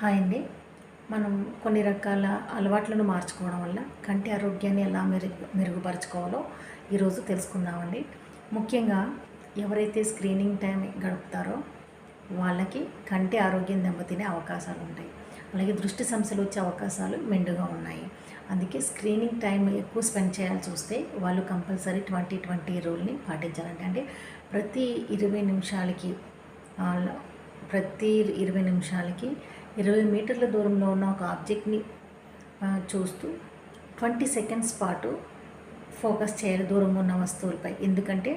Hi అండి మనం కొన్ని రకాల అలవాట్లను మార్చుకోవడం వల్ల కంటి ఆరోగ్యాన్ని ఎలా మెరుగు మెరుగుపరచుకోవాలో ఈరోజు తెలుసుకుందామండి ముఖ్యంగా ఎవరైతే స్క్రీనింగ్ టైం గడుపుతారో వాళ్ళకి కంటి ఆరోగ్యం దెబ్బతినే అవకాశాలు ఉంటాయి అలాగే దృష్టి సమస్యలు వచ్చే అవకాశాలు మెండుగా ఉన్నాయి అందుకే స్క్రీనింగ్ టైం ఎక్కువ స్పెండ్ చేయాల్సి వస్తే వాళ్ళు కంపల్సరీ ట్వంటీ ట్వంటీ రూల్ని పాటించాలంటే అంటే ప్రతి ఇరవై నిమిషాలకి ప్రతి ఇరవై నిమిషాలకి ఇరవై మీటర్ల దూరంలో ఉన్న ఒక ఆబ్జెక్ట్ని చూస్తూ ట్వంటీ సెకండ్స్ పాటు ఫోకస్ చేయాలి దూరం ఉన్న వస్తువులపై ఎందుకంటే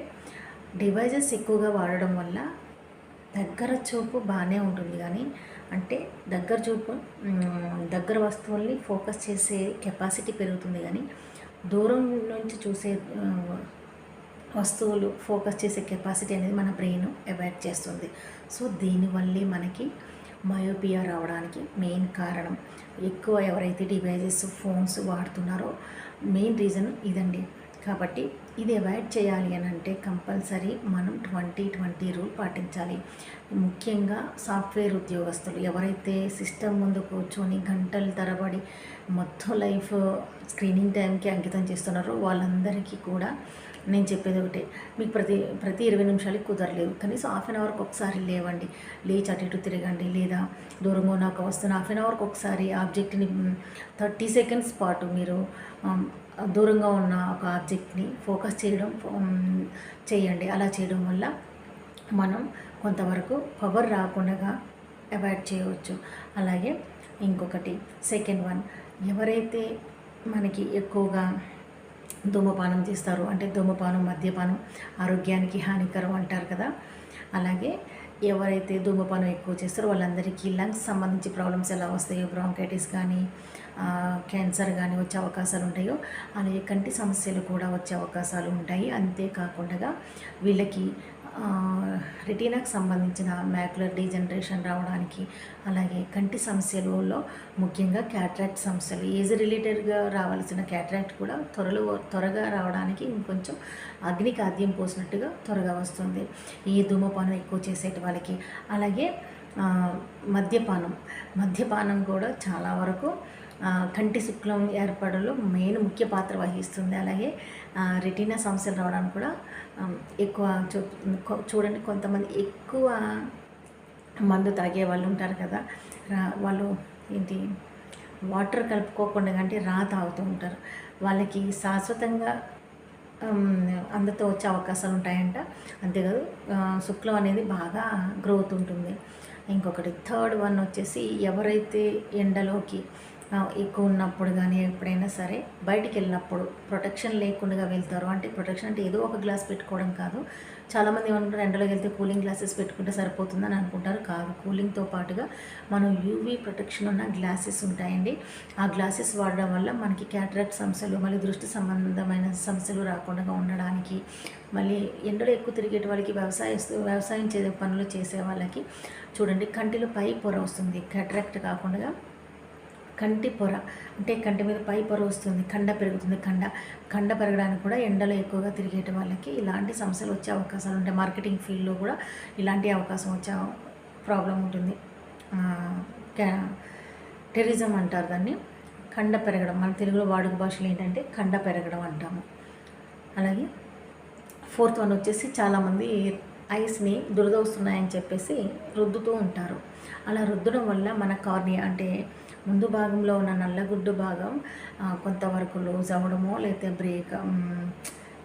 డివైజెస్ ఎక్కువగా వాడడం వల్ల దగ్గర చూపు బాగానే ఉంటుంది కానీ అంటే దగ్గర చూపు దగ్గర వస్తువుల్ని ఫోకస్ చేసే కెపాసిటీ పెరుగుతుంది కానీ దూరం నుంచి చూసే వస్తువులు ఫోకస్ చేసే కెపాసిటీ అనేది మన బ్రెయిన్ అవాయిడ్ చేస్తుంది సో దీనివల్లే మనకి మయోపియా రావడానికి మెయిన్ కారణం ఎక్కువ ఎవరైతే డివైజెస్ ఫోన్స్ వాడుతున్నారో మెయిన్ రీజన్ ఇదండి కాబట్టి ఇది అవాయిడ్ చేయాలి అని అంటే కంపల్సరీ మనం ట్వంటీ ట్వంటీ రూల్ పాటించాలి ముఖ్యంగా సాఫ్ట్వేర్ ఉద్యోగస్తులు ఎవరైతే సిస్టమ్ ముందు కూర్చొని గంటల తరబడి మొత్తం లైఫ్ స్క్రీనింగ్ టైంకి అంకితం చేస్తున్నారో వాళ్ళందరికీ కూడా నేను చెప్పేది ఒకటే మీకు ప్రతి ప్రతి ఇరవై నిమిషాలకి కుదరలేదు కనీసం హాఫ్ అన్ అవర్కి ఒకసారి లేవండి లేచి అటు ఇటు తిరగండి లేదా దూరంగా నాకు వస్తున్న హాఫ్ అన్ అవర్కి ఒకసారి ఆబ్జెక్ట్ని థర్టీ సెకండ్స్ పాటు మీరు దూరంగా ఉన్న ఒక ఆబ్జెక్ట్ని ఫోక్ ఫోకస్ చేయడం చేయండి అలా చేయడం వల్ల మనం కొంతవరకు పవర్ రాకుండా అవాయిడ్ చేయవచ్చు అలాగే ఇంకొకటి సెకండ్ వన్ ఎవరైతే మనకి ఎక్కువగా ధూమపానం చేస్తారు అంటే ధూమపానం మద్యపానం ఆరోగ్యానికి హానికరం అంటారు కదా అలాగే ఎవరైతే ధూమపానం ఎక్కువ చేస్తారో వాళ్ళందరికీ లంగ్స్ సంబంధించి ప్రాబ్లమ్స్ ఎలా వస్తాయో బ్రాంకైటిస్ కానీ క్యాన్సర్ కానీ వచ్చే అవకాశాలు ఉంటాయో అలాగే కంటి సమస్యలు కూడా వచ్చే అవకాశాలు ఉంటాయి అంతేకాకుండా వీళ్ళకి రెటీనాకు సంబంధించిన మ్యాకులర్ డీజనరేషన్ రావడానికి అలాగే కంటి సమస్యలలో ముఖ్యంగా క్యాట్రాక్ట్ సమస్యలు ఏజ్ రిలేటెడ్గా రావాల్సిన క్యాట్రాక్ట్ కూడా త్వరలో త్వరగా రావడానికి ఇంకొంచెం అగ్ని కాద్యం పోసినట్టుగా త్వరగా వస్తుంది ఈ ధూమపానం ఎక్కువ చేసేటి వాళ్ళకి అలాగే మద్యపానం మద్యపానం కూడా చాలా వరకు కంటి శుక్లం ఏర్పడలో మెయిన్ ముఖ్య పాత్ర వహిస్తుంది అలాగే రెటీనా సమస్యలు రావడానికి కూడా ఎక్కువ చూడండి కొంతమంది ఎక్కువ మందు తాగే వాళ్ళు ఉంటారు కదా వాళ్ళు ఏంటి వాటర్ కలుపుకోకుండా కంటే రా తాగుతూ ఉంటారు వాళ్ళకి శాశ్వతంగా అందతో వచ్చే అవకాశాలు ఉంటాయంట అంతేకాదు శుక్లం అనేది బాగా గ్రోత్ ఉంటుంది ఇంకొకటి థర్డ్ వన్ వచ్చేసి ఎవరైతే ఎండలోకి ఎక్కువ ఉన్నప్పుడు కానీ ఎప్పుడైనా సరే బయటికి వెళ్ళినప్పుడు ప్రొటెక్షన్ లేకుండా వెళ్తారు అంటే ప్రొటెక్షన్ అంటే ఏదో ఒక గ్లాస్ పెట్టుకోవడం కాదు చాలామంది ఏమనుకుంటారు ఎండలోకి వెళ్తే కూలింగ్ గ్లాసెస్ పెట్టుకుంటే సరిపోతుందని అనుకుంటారు కాదు కూలింగ్తో పాటుగా మనం యూవీ ప్రొటెక్షన్ ఉన్న గ్లాసెస్ ఉంటాయండి ఆ గ్లాసెస్ వాడడం వల్ల మనకి క్యాటరాక్ట్ సమస్యలు మళ్ళీ దృష్టి సంబంధమైన సమస్యలు రాకుండా ఉండడానికి మళ్ళీ ఎండలో ఎక్కువ తిరిగేటి వాళ్ళకి వ్యవసాయస్తు వ్యవసాయం చేసే పనులు చేసే వాళ్ళకి చూడండి కంటిలో పై పొర వస్తుంది క్యాటరాక్ట్ కాకుండా కంటి పొర అంటే కంటి మీద పై పొర వస్తుంది కండ పెరుగుతుంది కండ కండ పెరగడానికి కూడా ఎండలో ఎక్కువగా తిరిగేట వాళ్ళకి ఇలాంటి సమస్యలు వచ్చే అవకాశాలు ఉంటాయి మార్కెటింగ్ ఫీల్డ్లో కూడా ఇలాంటి అవకాశం వచ్చే ప్రాబ్లం ఉంటుంది టెరిజం అంటారు దాన్ని కండ పెరగడం మన తెలుగులో వాడుక భాషలో ఏంటంటే కండ పెరగడం అంటాము అలాగే ఫోర్త్ వన్ వచ్చేసి చాలామంది ఐస్ని దురద వస్తున్నాయని చెప్పేసి రుద్దుతూ ఉంటారు అలా రుద్దడం వల్ల మన కార్నియా అంటే ముందు భాగంలో ఉన్న నల్లగుడ్డు భాగం కొంతవరకు లూజ్ అవ్వడమో లేకపోతే బ్రేక్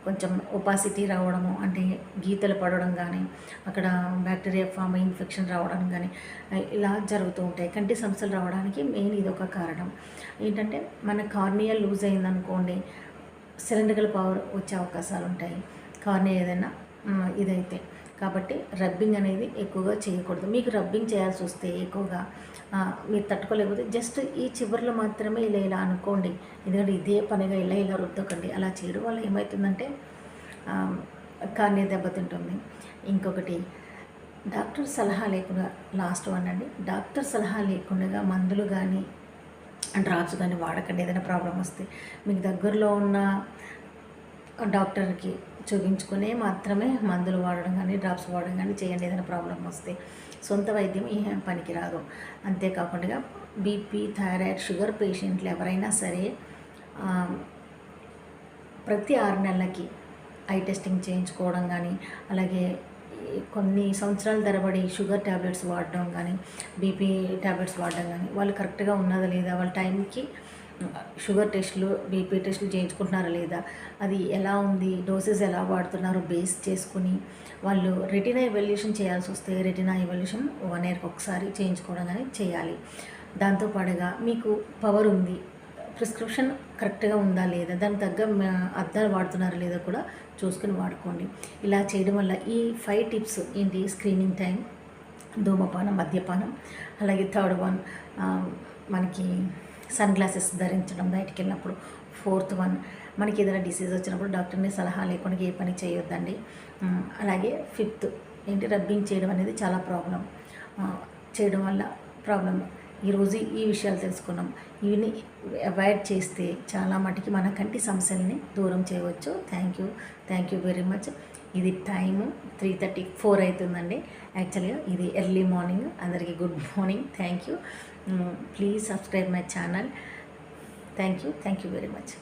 కొంచెం ఒపాసిటీ రావడము అంటే గీతలు పడడం కానీ అక్కడ బ్యాక్టీరియా ఫామ్ ఇన్ఫెక్షన్ రావడం కానీ ఇలా జరుగుతూ ఉంటాయి కంటి సమస్యలు రావడానికి మెయిన్ ఇదొక కారణం ఏంటంటే మన కార్నియల్ లూజ్ అయిందనుకోండి సిలిండ్రికల్ పవర్ వచ్చే అవకాశాలు ఉంటాయి కార్నియా ఏదైనా ఇదైతే కాబట్టి రబ్బింగ్ అనేది ఎక్కువగా చేయకూడదు మీకు రబ్బింగ్ చేయాల్సి వస్తే ఎక్కువగా మీరు తట్టుకోలేకపోతే జస్ట్ ఈ చివరిలో మాత్రమే ఇలా ఇలా అనుకోండి ఎందుకంటే ఇదే పనిగా ఇలా ఇలా రుద్దకండి అలా చేయడం వల్ల ఏమవుతుందంటే కార్నే దెబ్బతింటుంది ఇంకొకటి డాక్టర్ సలహా లేకుండా లాస్ట్ వన్ అండి డాక్టర్ సలహా లేకుండా మందులు కానీ డ్రాప్స్ కానీ వాడకండి ఏదైనా ప్రాబ్లం వస్తే మీకు దగ్గరలో ఉన్న డాక్టర్కి చూపించుకునే మాత్రమే మందులు వాడడం కానీ డ్రాప్స్ వాడడం కానీ చేయండి ఏదైనా ప్రాబ్లం వస్తే సొంత వైద్యం ఈ పనికిరాదు అంతేకాకుండా బీపీ థైరాయిడ్ షుగర్ పేషెంట్లు ఎవరైనా సరే ప్రతి ఆరు నెలలకి ఐ టెస్టింగ్ చేయించుకోవడం కానీ అలాగే కొన్ని సంవత్సరాల తరబడి షుగర్ ట్యాబ్లెట్స్ వాడడం కానీ బీపీ ట్యాబ్లెట్స్ వాడడం కానీ వాళ్ళు కరెక్ట్గా ఉన్నదా లేదా వాళ్ళ టైంకి షుగర్ టెస్టులు బీపీ టెస్టులు చేయించుకుంటున్నారా లేదా అది ఎలా ఉంది డోసెస్ ఎలా వాడుతున్నారు బేస్ చేసుకుని వాళ్ళు రెటినా ఎవల్యూషన్ చేయాల్సి వస్తే రెటినా ఎవల్యూషన్ వన్ ఇయర్కి ఒకసారి చేయించుకోవడం కానీ చేయాలి దాంతో పాటుగా మీకు పవర్ ఉంది ప్రిస్క్రిప్షన్ కరెక్ట్గా ఉందా లేదా దాని తగ్గ అద్దాలు వాడుతున్నారా లేదా కూడా చూసుకుని వాడుకోండి ఇలా చేయడం వల్ల ఈ ఫైవ్ టిప్స్ ఏంటి స్క్రీనింగ్ టైం ధూమపానం మద్యపానం అలాగే థర్డ్ వన్ మనకి సన్ గ్లాసెస్ ధరించడం బయటికి వెళ్ళినప్పుడు ఫోర్త్ వన్ మనకి ఏదైనా డిసీజ్ వచ్చినప్పుడు డాక్టర్ని సలహా లేకుండా ఏ పని చేయొద్దండి అలాగే ఫిఫ్త్ ఏంటి రబ్బింగ్ చేయడం అనేది చాలా ప్రాబ్లం చేయడం వల్ల ప్రాబ్లం ఈరోజు ఈ విషయాలు తెలుసుకున్నాం ఇవిని అవాయిడ్ చేస్తే చాలా మటుకి మన కంటి సమస్యల్ని దూరం చేయవచ్చు thank you thank you very much ఇది టైము త్రీ థర్టీ ఫోర్ అవుతుందండి యాక్చువల్గా ఇది ఎర్లీ మార్నింగ్ అందరికీ good morning thank you Please subscribe my channel. Thank you very much.